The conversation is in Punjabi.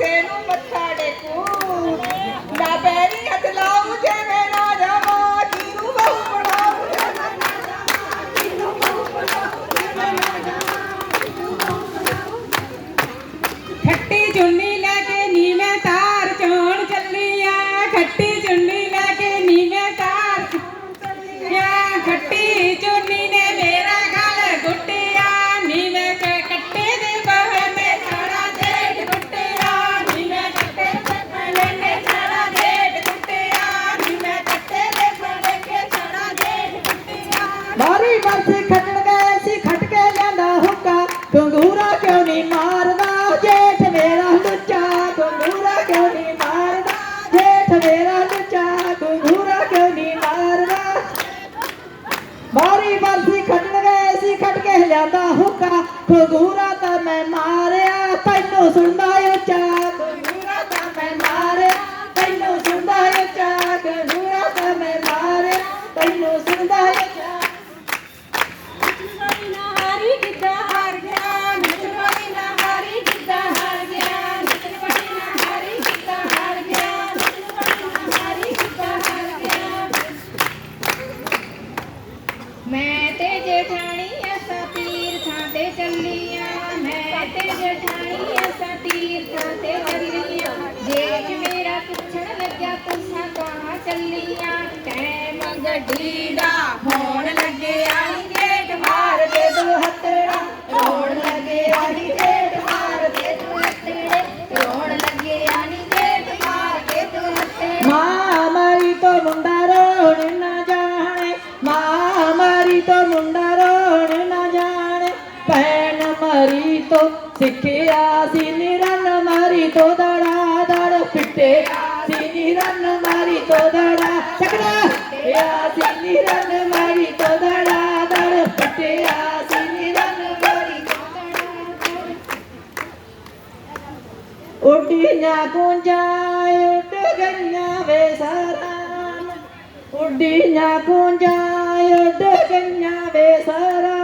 Marcelo, ba't ਕੰਗੂਰਾ ਕਿਉਂ ਨਹੀਂ ਮਾਰਦਾ? ਜੇਠ ਮੇਰਾ ਲੁੱਚਾ ਕੰਗੂਰਾ ਕਿਉਂ ਨਹੀਂ ਮਾਰਦਾ? ਮਾਰੀ ਬਰਸੀ ਖੱਟਣ ਗਏ ਸੀ ਖੱਟ ਕੇ ਲਿਆਂਦਾ ਹੁੱਕਾ। ਕੰਗੂਰਾ ਤਾਂ ਮੈਂ ਮਾਰਿਆ, ਤੈਨੂੰ ਸੁਣਦਾ ਮੈਂ ਤੇ ਤੇ ਚੱਲੀਆਂ ਜੇਠ ਮੇਰਾ ਪੁੱਛਣ ਲੱਗਿਆ ਤੁਸਾਂ ਕਹਾਂ ਚੱਲੀਆਂ ਟੈਮ ਗੱਡੀ ਦਾ ਹੋਣ ਲੱਗਿਆ ਨੀ ਮਾਰ ਦੇ ਦੋ ਹੱਥੜਾ ਰੋਣ ਲੱਗਿਆ ਨੀ ਮਾਰ ਦੇ ਦੋ ਹੱਥੜੇ ਰੋਣ ਲੱਗਿਆ ਨੀ ਮਾਰ ਦੇ ਦੋ ਹੱਥੜੇ ਮਾਂ ਮਾਰੀ ਤੋਂ ਮੁੰਡਾ ਰੋਣ ਨਾ ਜਾਣੇ, ਮਾਂ ਮਾਰੀ ਤੋਂ ਮੁੰਡਾ ਤੋਂ ਸਿੱਖਿਆ ਸੀ, ਨਿਰਨ ਮਾਰੀ ਤੋਂ ਦੜਾ, ਦੜ ਪਿੱਟਿਆ ਸੀ, ਨਿਰਨ ਮਾਰੀ ਤੋਂ ਦੜਾ ਤਕੜਾ ਪਿਆ ਸੀ, ਨਿਰਨ ਮਾਰੀ ਤੋਂ ਦੜਾ, ਦੜ ਪਿੱਟਿਆ ਸੀ, ਨਿਰਨ ਮਾਰੀ ਤੋਂ ਉੱਡੀਆਂ ਗੁੰਜਾਂ, ਉੱਡ ਗਈਆਂ ਵੇ ਸਰਾਂ। ਉੱਡੀਆਂ ਗੁੰਜਾਂ, ਉੱਡ ਗਈਆਂ ਵੇ ਸਰਾਂ।